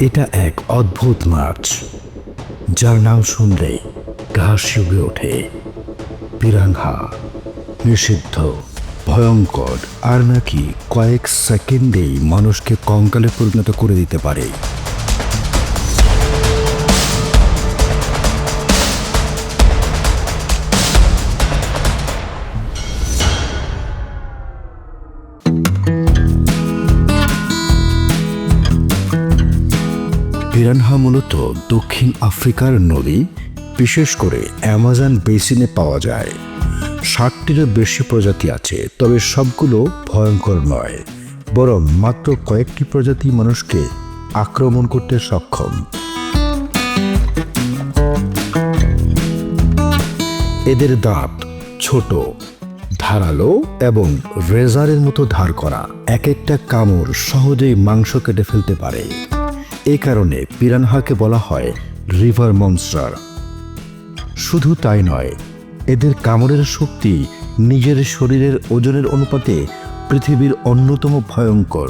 এটা এক অদ্ভুত মাছ, যার নাম শুনলে ঘাস শিউরে ওঠে। পিরাংহা নিষিদ্ধ, ভয়ঙ্কর, আর নাকি কয়েক সেকেন্ডেই মানুষকে কঙ্কালে পরিণত করে দিতে পারে। পিরানহা মূলত দক্ষিণ আফ্রিকার নদী, বিশেষ করে অ্যামাজন বেসিনে পাওয়া যায়। ষাটটিরও বেশি প্রজাতি আছে, তবে সবগুলো ভয়ঙ্কর নয়, বরং মাত্র কয়েকটি প্রজাতি মানুষকে আক্রমণ করতে সক্ষম। এদের দাঁত ছোট, ধারালো এবং রেজারের মতো ধার করা। এক একটা কামড় সহজেই মাংস কেটে ফেলতে পারে। এ কারণে পিরানহাকে বলা হয় রিভার মনস্টার। শুধু তাই নয়, এদের কামড়ের শক্তি নিজের শরীরের ওজনের অনুপাতে পৃথিবীর অন্যতম ভয়ঙ্কর।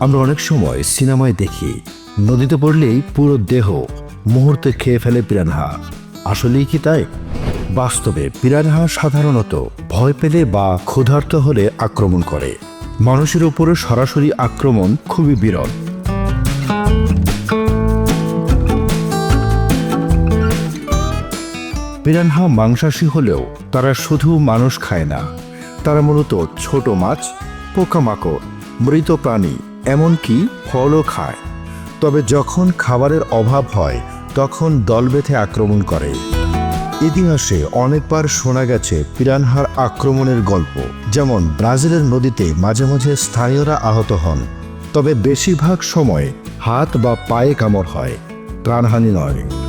আমরা অনেক সময় সিনেমায় দেখি, নদীতে পড়লেই পুরো দেহ মুহূর্তে খেয়ে ফেলে পিরানহা। আসলেই কি তাই? বাস্তবে পিরানহা সাধারণত ভয় পেলে বা ক্ষুধার্ত হলে আক্রমণ করে। মানুষের উপরে সরাসরি আক্রমণ খুবই বিরল। পিরানহা মাংসাশী হলেও তারা শুধু মানুষ খায় না, তারা মূলত ছোট মাছ, পোকামাকড়, মৃত প্রাণী, এমনকি ফলও খায়। তবে যখন খাবারের অভাব হয়, তখন দল বেঁধে আক্রমণ করে। ইতিহাসে অনেকবার শোনা গেছে পিরানহার আক্রমণের গল্প, যেমন ব্রাজিলের নদীতে মাঝে মাঝে স্থানীয়রা আহত হন। তবে বেশিরভাগ সময় হাত বা পায়ে কামড় হয়, প্রাণহানি নয়।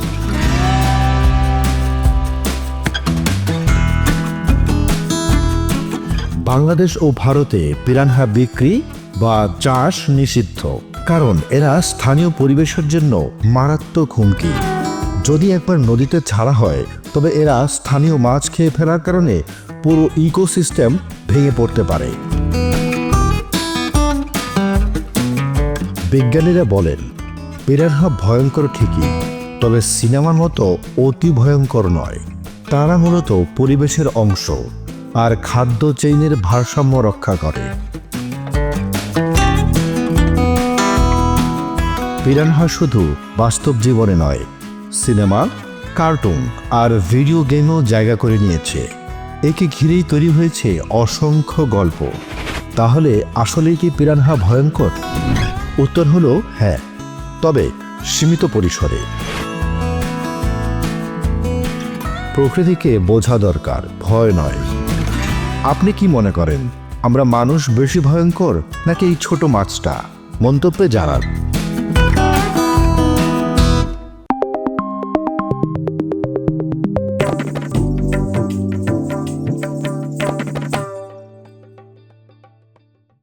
বাংলাদেশ ও ভারতে পিরানহা বিক্রি বা চাষ নিষিদ্ধ। কারণ এরা স্থানীয় পরিবেশের জন্য মারাত্মক হুমকি। যদি একবার নদীতে ছাড়া হয়, তবে এরা স্থানীয় মাছ খেয়ে ফেলার কারণে পুরো ইকোসিস্টেম ভেঙে পড়তে পারে। বিজ্ঞানীরা বলেন, পিরানহা ভয়ঙ্কর ঠিকই, তবে সিনেমার মতো অতি ভয়ঙ্কর নয়। তারা মূলত পরিবেশের অংশ। আর খাদ্য চেইনের ভারসাম্য রক্ষা করে। পিরানহা শুধু বাস্তব জীবনে নয়, সিনেমা, কার্টুন আর ভিডিও গেমও জায়গা করে নিয়েছে। একে ঘিরেই তৈরি হয়েছে অসংখ্য গল্প। তাহলে আসলেই কি পিরানহা ভয়ঙ্কর? উত্তর হলো হ্যাঁ তবে সীমিত পরিসরে। প্রকৃতিকে বোঝা দরকার, ভয় নয়। আপনি কি মনে করেন আমরা মানুষ বেশি ভয়ঙ্কর নাকি এই ছোট মাছটা? মন্তব্যে জানান।